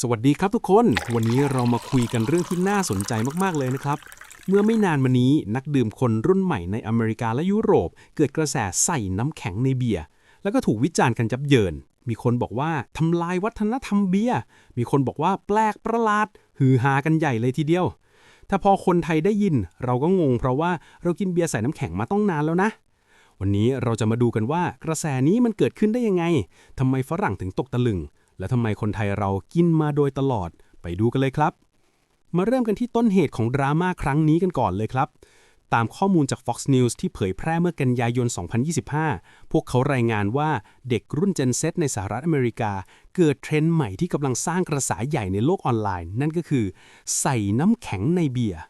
สวัสดีครับทุกคน วันนี้เรามาคุยกันเรื่องที่น่าสนใจมากๆเลยนะครับ เมื่อไม่นานมานี้นักดื่มคนรุ่นใหม่ในอเมริกาและยุโรป เกิดกระแสใส่น้ำแข็งในเบียร์แล้วก็ถูกวิจารณ์กันยับเยิน มีคนบอกว่าทำลายวัฒนธรรมเบียร์มีคนบอกว่าแปลกประหลาดฮือฮากันใหญ่เลยทีเดียว ถ้าพอคนไทยได้ยิน เราก็งงเพราะว่าเรากินเบียร์ใส่น้ำแข็งมาต้องนานแล้วนะวันนี้เราจะมาดูกันว่ากระแสนี้มันเกิดขึ้นได้ยังไงทำไมฝรั่งถึงตกตะลึง และทำไมคนไทยเรากินมาโดยตลอด ไปดูกันเลยครับ มาเริ่มกันที่ต้นเหตุของดราม่าครั้งนี้กันก่อนเลยครับ ตามข้อมูลจาก Fox News ที่เผยแพร่เมื่อกันยายน 2025 พวกเขารายงานว่าเด็กรุ่น Gen Z ในสหรัฐอเมริกา เกิดเทรนด์ใหม่ที่กำลังสร้างกระแสใหญ่ในโลกออนไลน์ นั่นก็คือ ใส่น้ำแข็งในเบียร์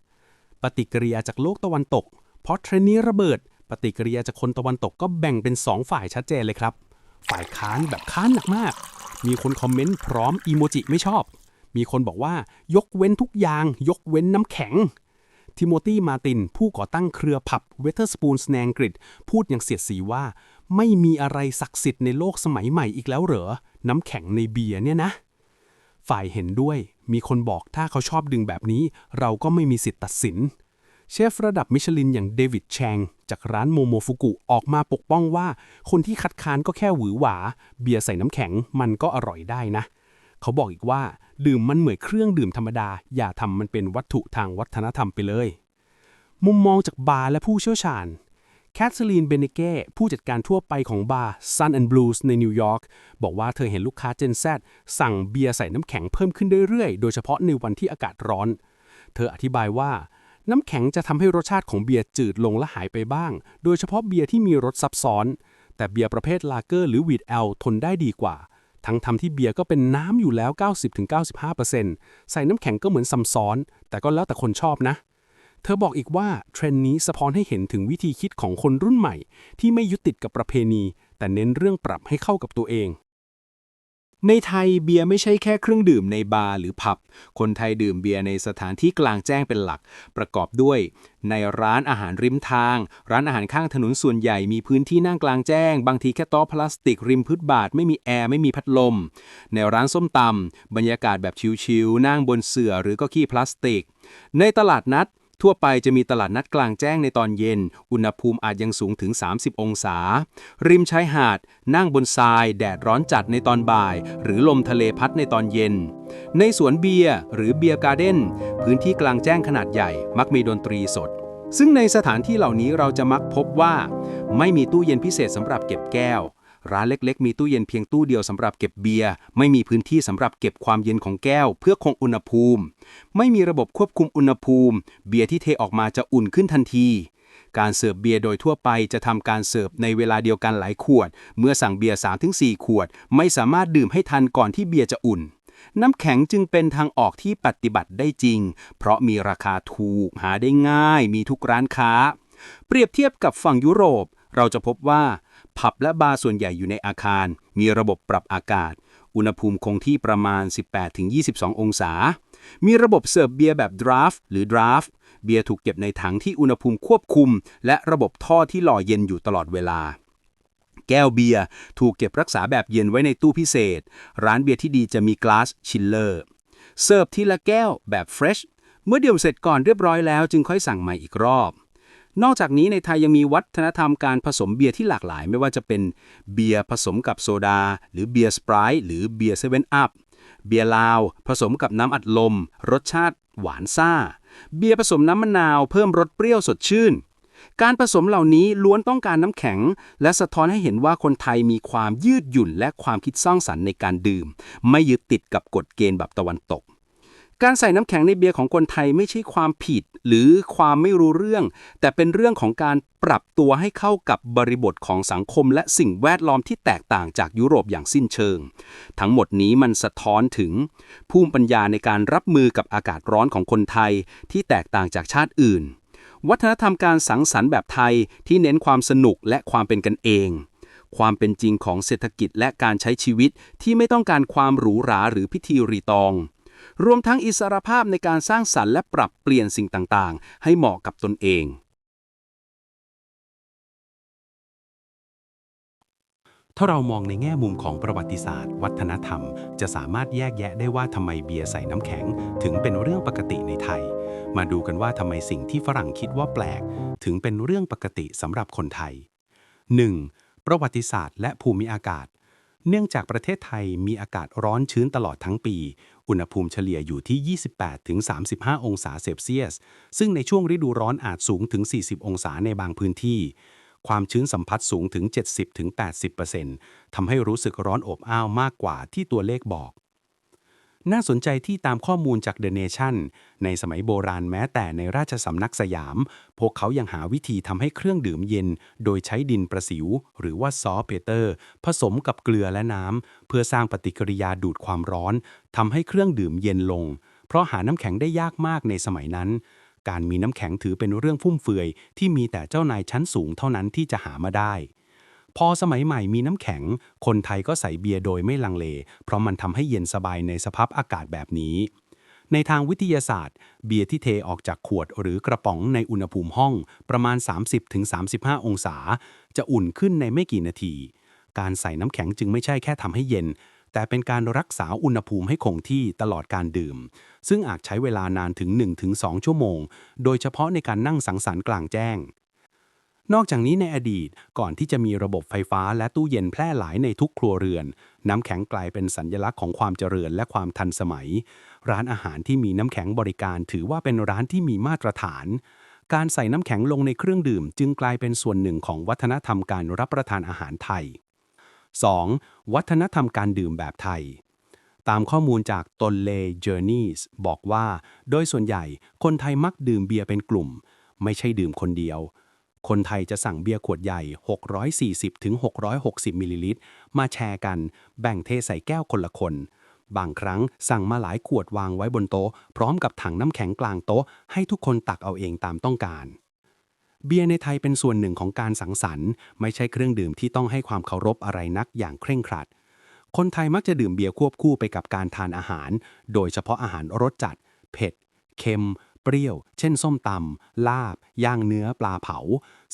ปฏิกิริยาจากโลกตะวันตก เพราะเทรนด์นี้ระเบิด ปฏิกิริยาจากคนตะวันตกก็แบ่งเป็น 2 ฝ่ายชัดเจนเลยครับ ฝ่ายค้านแบบค้านหนักมาก มีคนคอมเมนต์พร้อมอีโมจิไม่ชอบ มีคนบอกว่ายกเว้นทุกอย่าง ยกเว้นน้ำแข็ง ทิโมธีมาติน ผู้ก่อตั้งเครือผับเวเทอร์สปูนสแนงกริดพูดอย่างเสียดสีว่า ไม่มีอะไรศักดิ์สิทธิ์ในโลกสมัยใหม่อีกแล้วเหรอ น้ำแข็งในเบียร์เนี่ยนะ ฝ่ายเห็นด้วย มีคนบอกถ้าเขาชอบดึงแบบนี้ เราก็ไม่มีสิทธิ์ตัดสิน เชฟระดับมิชลินอย่างเดวิดแชง จากร้านโมโมฟุกุออกมาปกป้องว่า คนที่คัดค้านก็แค่หวือหวา เบียร์ใส่น้ำแข็งมันก็อร่อยได้นะ เขาบอกอีกว่า ดื่มมันเหมือนเครื่องดื่มธรรมดา อย่าทำมันเป็นวัตถุทางวัฒนธรรมไปเลย มุมมองจากบาร์และผู้เชี่ยวชาญแคทเธอรีนเบเนเก้ผู้จัดการทั่วไปของบาร์ Sun and Blues ในนิวยอร์กบอกว่าเธอเห็นลูกค้า Gen Z สั่งเบียร์ใส่น้ำแข็งเพิ่มขึ้นเรื่อยๆ โดยเฉพาะในวันที่อากาศร้อน เธออธิบายว่า น้ำแข็งจะทำให้รสชาติของเบียร์จืดลงและหายไปบ้าง โดยเฉพาะเบียร์ที่มีรสซับซ้อน แต่เบียร์ประเภทลาเกอร์หรือวีดแอลทนได้ดีกว่า ทั้งทำที่เบียร์ก็เป็นน้ำอยู่แล้ว 90-95%ใส่น้ำแข็งก็เหมือนซัมซ้อน แต่ก็แล้วแต่คนชอบนะ เธอบอกอีกว่าเทรนด์นี้สะท้อนให้เห็นถึงวิธีคิดของคนรุ่นใหม่ ที่ไม่ยึดติดกับประเพณี แต่เน้นเรื่องปรับให้เข้ากับตัวเอง ในไทยเบียร์ไม่ใช่แค่เครื่องดื่มในบาร์หรือผับ คนไทยดื่มเบียร์ในสถานที่กลางแจ้งเป็นหลัก ประกอบด้วย ในร้านอาหารริมทาง ร้านอาหารข้างถนนส่วนใหญ่มีพื้นที่นั่งกลางแจ้ง บางทีแค่โต๊ะพลาสติกริมพื้นบาทไม่มีแอร์ไม่มีพัดลม ในร้านส้มตำบรรยากาศแบบชิลๆนั่งบนเสื่อหรือก็ขี้พลาสติก ในตลาดนัด ทั่วไปจะมีตลาดนัดกลางแจ้งในตอนเย็น อุณหภูมิอาจยังสูงถึง 30 องศา ริมชายหาด นั่งบนทราย แดดร้อนจัดในตอนบ่าย หรือลมทะเลพัดในตอนเย็น ในสวนเบียร์หรือเบียร์การ์เด้น พื้นที่กลางแจ้งขนาดใหญ่ มักมีดนตรีสด ซึ่งในสถานที่เหล่านี้เราจะมักพบว่า ไม่มีตู้เย็นพิเศษสำหรับเก็บแก้ว ร้านเล็กๆ มีตู้เย็นเพียงตู้เดียวสำหรับเก็บเบียร์ ไม่มีพื้นที่สำหรับเก็บความเย็นของแก้ว เพื่อคงอุณหภูมิ ไม่มีระบบควบคุมอุณหภูมิ เบียร์ที่เทออกมาจะอุ่นขึ้นทันที การเสิร์ฟเบียร์โดยทั่วไปจะทำการเสิร์ฟในเวลาเดียวกันหลายขวด เมื่อสั่งเบียร์3-4 ขวด ไม่สามารถดื่มให้ทันก่อนที่เบียร์จะอุ่นน้ำแข็งจึงเป็นทางออกที่ปฏิบัติได้จริง เพราะมีราคาถูกหาได้ง่าย มีทุกร้านค้า เปรียบเทียบกับฝั่งยุโรป เราจะพบว่า ผับและบาร์ส่วนใหญ่อยู่ในอาคาร มีระบบปรับอากาศ อุณหภูมิคงที่ประมาณ 18-22 องศา มีระบบเสิร์ฟเบียร์แบบดราฟหรือดราฟเบียร์ถูกเก็บในถังที่อุณหภูมิควบคุม และระบบท่อที่หล่อเย็นอยู่ตลอดเวลา แก้วเบียร์ถูกเก็บรักษาแบบเย็นไว้ในตู้พิเศษ ร้านเบียร์ที่ดีจะมีกลาสชิลเลอร์ เสิร์ฟทีละแก้วแบบเฟรช เมื่อดื่มเสร็จก่อนเรียบร้อยแล้วจึงค่อยสั่งใหม่อีกรอบ นอกจากนี้ในไทยยังมีวัฒนธรรมการผสมเบียร์ที่หลากหลาย ไม่ว่าจะเป็นเบียร์ผสมกับโซดา หรือเบียร์สปร์หรือเบียร์เซเว่นอัพเบียร์ลาว ผสมกับน้ำอัดลม รสชาติหวานซ่า เบียร์ผสมน้ำมะนาวเพิ่มรสเปรี้ยวสดชื่น การผสมเหล่านี้ล้วนต้องการน้ำแข็ง และสะท้อนให้เห็นว่าคนไทยมีความยืดหยุ่นและความคิดสร้างสรรค์ในการดื่ม ไม่ยึดติดกับกฎเกณฑ์แบบตะวันตก การใส่น้ำแข็งในเบียร์ของคนไทยไม่ใช่ความผิด หรือความไม่รู้เรื่อง แต่เป็นเรื่องของการปรับตัวให้เข้ากับบริบทของสังคม และสิ่งแวดล้อมที่แตกต่างจากยุโรปอย่างสิ้นเชิง ทั้งหมดนี้มันสะท้อนถึง ภูมิปัญญาในการรับมือกับอากาศร้อนของคนไทย ที่แตกต่างจากชาติอื่น วัฒนธรรมการสังสรรค์แบบไทยที่เน้นความสนุกและความเป็นกันเองความเป็นจริงของเศรษฐกิจและการใช้ชีวิตที่ไม่ต้องการความหรูหราหรือพิธีรีตอง รวมทั้งอิสรภาพในการสร้างสรรค์และปรับเปลี่ยนสิ่งต่างๆ ให้เหมาะกับตนเอง ถ้าเรามองในแง่มุมของประวัติศาสตร์ วัฒนธรรม จะสามารถแยกแยะได้ว่าทำไมเบียร์ใส่น้ำแข็ง ถึงเป็นเรื่องปกติในไทย มาดูกันว่าทำไมสิ่งที่ฝรั่งคิดว่าแปลก ถึงเป็นเรื่องปกติสำหรับคนไทย 1. ประวัติศาสตร์และภูมิอากาศ เนื่องจากประเทศไทยมีอากาศร้อนชื้นตลอดทั้งปี อุณหภูมิเฉลี่ยอยู่ที่ 28-35 องศาเซลเซียส ซึ่งในช่วงฤดูร้อนอาจสูงถึง 40 องศาในบางพื้นที่ ความชื้นสัมผัสสูงถึง 70-80%ทำให้รู้สึกร้อนอบอ้าวมากกว่าที่ตัวเลขบอก น่าสนใจที่ตามข้อมูลจาก The Nation ในสมัยโบราณแม้แต่ในราชสำนักสยาม พวกเขายังหาวิธีทำให้เครื่องดื่มเย็น โดยใช้ดินประสิว หรือว่าซอเปเตอร์ ผสมกับเกลือและน้ำเพื่อสร้างปฏิกิริยาดูดความร้อนทำให้เครื่องดื่มเย็นลง เพราะหาน้ำแข็งได้ยากมากในสมัยนั้น การมีน้ำแข็งถือเป็นเรื่องฟุ่มเฟือยที่มีแต่เจ้านายชั้นสูงเท่านั้นที่จะหามาได้ พอสมัยใหม่มีน้ำแข็ง คนไทยก็ใส่เบียร์โดยไม่ลังเล เพราะมันทำให้เย็นสบายในสภาพอากาศแบบนี้ ในทางวิทยาศาสตร์ เบียร์ที่เทออกจากขวดหรือกระป๋องในอุณหภูมิห้องประมาณ 30-35 องศา จะอุ่นขึ้นในไม่กี่นาที การใส่น้ำแข็งจึงไม่ใช่แค่ทำให้เย็น แต่เป็นการรักษาอุณหภูมิให้คงที่ตลอดการดื่ม ซึ่งอาจใช้เวลานานถึง 1-2 ชั่วโมง โดยเฉพาะในการนั่งสังสรรค์กลางแจ้ง นอกจากนี้ในอดีตก่อนที่จะมีระบบไฟฟ้าและตู้เย็นแพร่หลายในทุกครัวเรือน น้ำแข็งกลายเป็นสัญลักษณ์ของความเจริญและความทันสมัย ร้านอาหารที่มีน้ำแข็งบริการถือว่าเป็นร้านที่มีมาตรฐาน การใส่น้ำแข็งลงในเครื่องดื่ม จึงกลายเป็นส่วนหนึ่งของวัฒนธรรมการรับประทานอาหารไทย 2. วัฒนธรรมการดื่มแบบไทยตามข้อมูลจากตนเล Journeys บอกว่า โดยส่วนใหญ่คนไทยมักดื่มเบียร์เป็นกลุ่ม ไม่ใช่ดื่มคนเดียว คนไทยจะสั่งเบียร์ขวดใหญ่ 640-660 มิลลิลิตร มาแชร์กัน แบ่งเทใส่แก้วคนละคน บางครั้งสั่งมาหลายขวดวางไว้บนโต๊ะ พร้อมกับถังน้ำแข็งกลางโต๊ะ ให้ทุกคนตักเอาเองตามต้องการ เบียร์ในไทยเป็นส่วนหนึ่งของการสังสรรค์ ไม่ใช่เครื่องดื่มที่ต้องให้ความเคารพอะไรนักอย่างเคร่งครัด คนไทยมักจะดื่มเบียร์ควบคู่ไปกับการทานอาหาร โดยเฉพาะอาหารรสจัด เผ็ด เค็ม เปรี้ยว เช่นส้มตำลาบ ย่างเนื้อปลาเผา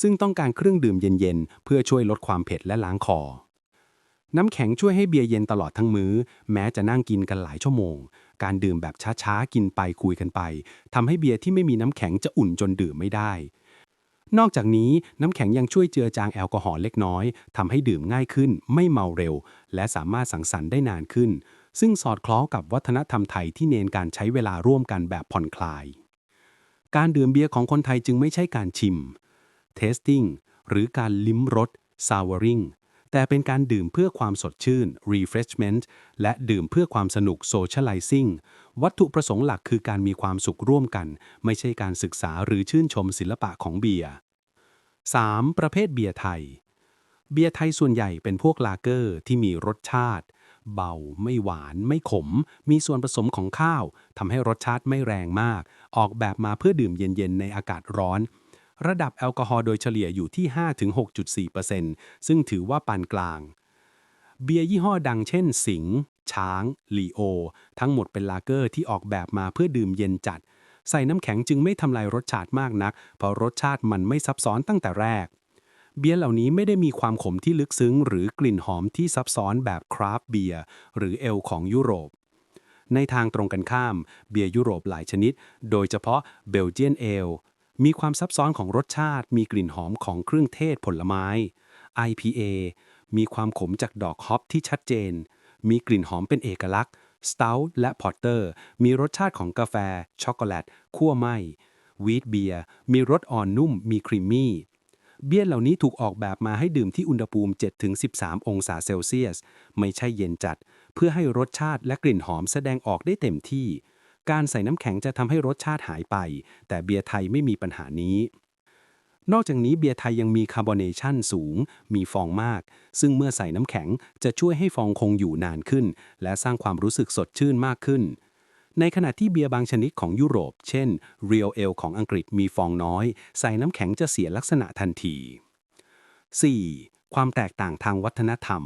ซึ่งต้องการเครื่องดื่มเย็นๆ เพื่อช่วยลดความเผ็ดและล้างคอ น้ำแข็งช่วยให้เบียร์เย็นตลอดทั้งมื้อ แม้จะนั่งกินกันหลายชั่วโมง การดื่มแบบช้าๆ กินไปคุยกันไปทำให้เบียร์ที่ไม่มีน้ำแข็งจะอุ่นจนดื่มไม่ได้ นอกจากนี้น้ำแข็งยังช่วยเจือจางแอลกอฮอล์เล็กน้อยทำให้ดื่มง่ายขึ้น ไม่เมาเร็ว และสามารถสังสรรค์ได้นานขึ้นซึ่งสอดคล้องกับวัฒนธรรมไทยที่เน้นการใช้เวลาร่วมกันแบบผ่อนคลาย การดื่มเบียร์ของคนไทยจึงไม่ใช่การชิม tasting หรือการลิ้มรส souring แต่เป็นการดื่มเพื่อความสดชื่น refreshment และดื่มเพื่อความสนุก socializing วัตถุประสงค์หลักคือการมีความสุขร่วมกัน ไม่ใช่การศึกษาหรือชื่นชมศิลปะของเบียร์ 3. ประเภทเบียร์ไทย เบียร์ไทยส่วนใหญ่เป็นพวกลาเกอร์ที่มีรสชาติ เบา ไม่หวาน ไม่ขม มีส่วนผสมของข้าวทำให้รสชาติไม่แรงมาก ออกแบบมาเพื่อดื่มเย็นๆ ในอากาศร้อน ระดับแอลกอฮอล์โดยเฉลี่ยอยู่ที่ 5-6.4%ซึ่งถือว่าปานกลาง เบียร์ยี่ห้อดังเช่น สิงช้างลีโอ ทั้งหมดเป็นลาเกอร์ที่ออกแบบมาเพื่อดื่มเย็นจัด ใส่น้ำแข็งจึงไม่ทำลายรสชาติมากนัก เพราะรสชาติมันไม่ซับซ้อนตั้งแต่แรก เบียร์เหล่านี้ไม่ได้มีความขมที่ลึกซึ้ง หรือกลิ่นหอมที่ซับซ้อนแบบคราฟเบียร์หรือเอลของยุโรป ในทางตรงกันข้าม เบียร์ยุโรปหลายชนิด โดยเฉพาะเบลเจียนเอลมีความซับซ้อนของรสชาติ มีกลิ่นหอมของเครื่องเทศผลไม้ IPA มีความขมจากดอกฮอปที่ชัดเจน มีกลิ่นหอมเป็นเอกลักษณ์สต u ทและพอร์เตอร์ มีรสชาติของกาแฟ ช็อกโกแลตคั่วไหมวีทเบียร์มีรสอ่อนนุ่ม มีครีมมี่ เบียร์เหล่านี้ถูกออกแบบมาให้ดื่มที่อุณหภูมิ 7-13 องศาเซลเซียส ไม่ใช่เย็นจัด เพื่อให้รสชาติและกลิ่นหอมแสดงออกได้เต็มที่ การใส่น้ำแข็งจะทำให้รสชาติหายไป แต่เบียร์ไทยไม่มีปัญหานี้ นอกจากนี้เบียร์ไทยยังมีคาร์บอเนชันสูง มีฟองมาก ซึ่งเมื่อใส่น้ำแข็งจะช่วยให้ฟองคงอยู่นานขึ้น และสร้างความรู้สึกสดชื่นมากขึ้น ในขณะที่เบียร์บางชนิดของยุโรป เช่น Real Ale ของอังกฤษมีฟองน้อย ใส่น้ำแข็งจะเสียลักษณะทันที 4. ความแตกต่างทางวัฒนธรรม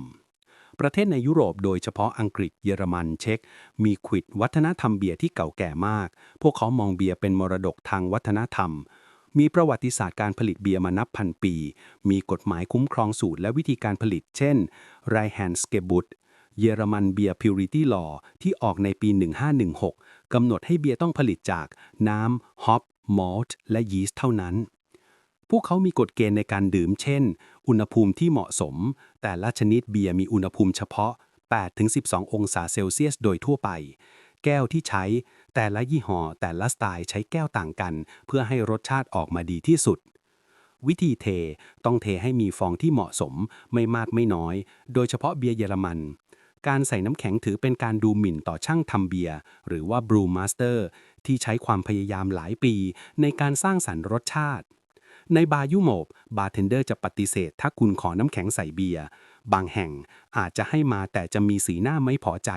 ประเทศในยุโรปโดยเฉพาะอังกฤษเยอรมันเช็กมีขวิดวัฒนธรรมเบียร์ที่เก่าแก่มาก พวกเขามองเบียร์เป็นมรดกทางวัฒนธรรม มีประวัติศาสตร์การผลิตเบียร์มานับพันปี มีกฎหมายคุ้มครองสูตรและวิธีการผลิต เช่นไรแฮนสเกบุต เยอรมันเบียร์พิวริตี้ลอที่ออกในปี 1516 กำหนดให้เบียร์ต้องผลิตจากน้ำฮอปมอลต์และยีสต์เท่านั้น พวกเขามีกฎเกณฑ์ในการดื่มเช่น อุณหภูมิที่เหมาะสม แต่ละชนิดเบียร์มีอุณหภูมิเฉพาะ 8-12 องศาเซลเซียสโดยทั่วไป แก้วที่ใช้ แต่ละยี่ห้อแต่ละสไตล์ใช้แก้วต่างกัน เพื่อให้รสชาติออกมาดีที่สุดวิธีเทต้องเทให้มีฟองที่เหมาะสมไม่มากไม่น้อย โดยเฉพาะเบียร์เยอรมัน การใส่น้ำแข็งถือเป็นการดูหมิ่นต่อช่างทำเบียร์หรือว่าบรูมาสเตอร์ที่ใช้ความพยายามหลายปี ในการสร้างสรรค์รสชาติ ในบาร์ยุโมบบาร์เทนเดอร์จะปฏิเสธ ถ้าคุณขอน้ำแข็งใส่เบียร์บางแห่งอาจจะให้มาแต่จะมีสีหน้าไม่พอใจ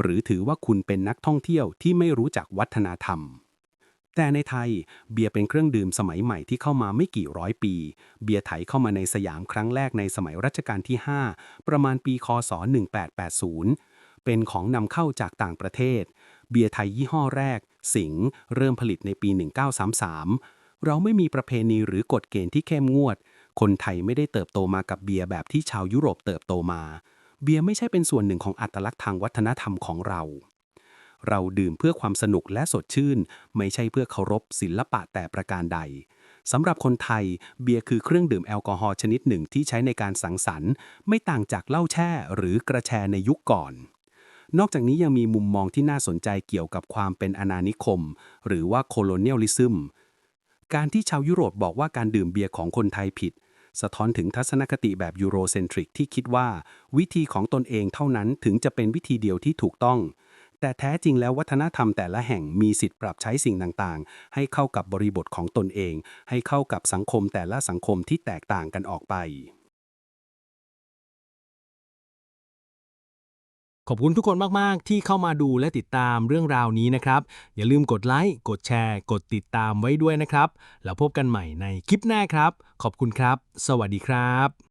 หรือถือว่าคุณเป็นนักท่องเที่ยวที่ไม่รู้จักวัฒนธรรม แต่ในไทยเบียร์เป็นเครื่องดื่มสมัยใหม่ที่เข้ามาไม่กี่ร้อยปี เบียร์ไทยเข้ามาในสยามครั้งแรกในสมัยรัชกาลที่ 5 ประมาณปีคศ 1880 เป็นของนำเข้าจากต่างประเทศ เบียร์ไทยยี่ห้อแรก สิงห์เริ่มผลิตในปี 1933 เราไม่มีประเพณีหรือกฎเกณฑ์ที่เข้มงวด คนไทยไม่ได้เติบโตมากับเบียร์แบบที่ชาวยุโรปเติบโตมา เบียร์ไม่ใช่เป็นส่วนหนึ่งของอัตลักษณ์ทางวัฒนธรรมของเรา เราดื่มเพื่อความสนุกและสดชื่น ไม่ใช่เพื่อเคารพศิลปะแต่ประการใดสำหรับคนไทย เบียร์คือเครื่องดื่มแอลกอฮอล์ชนิดหนึ่งที่ใช้ในการสังสรรค์ ไม่ต่างจากเหล้าแช่หรือกระแชในยุคก่อน นอกจากนี้ยังมีมุมมองที่น่าสนใจเกี่ยวกับความเป็นอาณานิคม หรือว่า colonialism การที่ชาวยุโรปบอกว่าการดื่มเบียร์ของคนไทยผิด สะท้อนถึงทัศนคติแบบยูโรเซนทริกที่คิดว่า วิธีของตนเองเท่านั้นถึงจะเป็นวิธีเดียวที่ถูกต้อง แต่แท้จริงแล้ววัฒนธรรมแต่ละแห่งมีสิทธิ์ปรับใช้สิ่งต่างๆ ให้เข้ากับบริบทของตนเอง ให้เข้ากับสังคมแต่ละสังคมที่แตกต่างกันออกไป ขอบคุณทุกคนมาก ๆ ที่เข้ามาดูและติดตามเรื่องราวนี้นะครับ อย่าลืมกดไลค์กดแชร์ กดติดตามไว้ด้วยนะครับ แล้วพบกันใหม่ในคลิปหน้าครับ ขอบคุณครับ สวัสดีครับ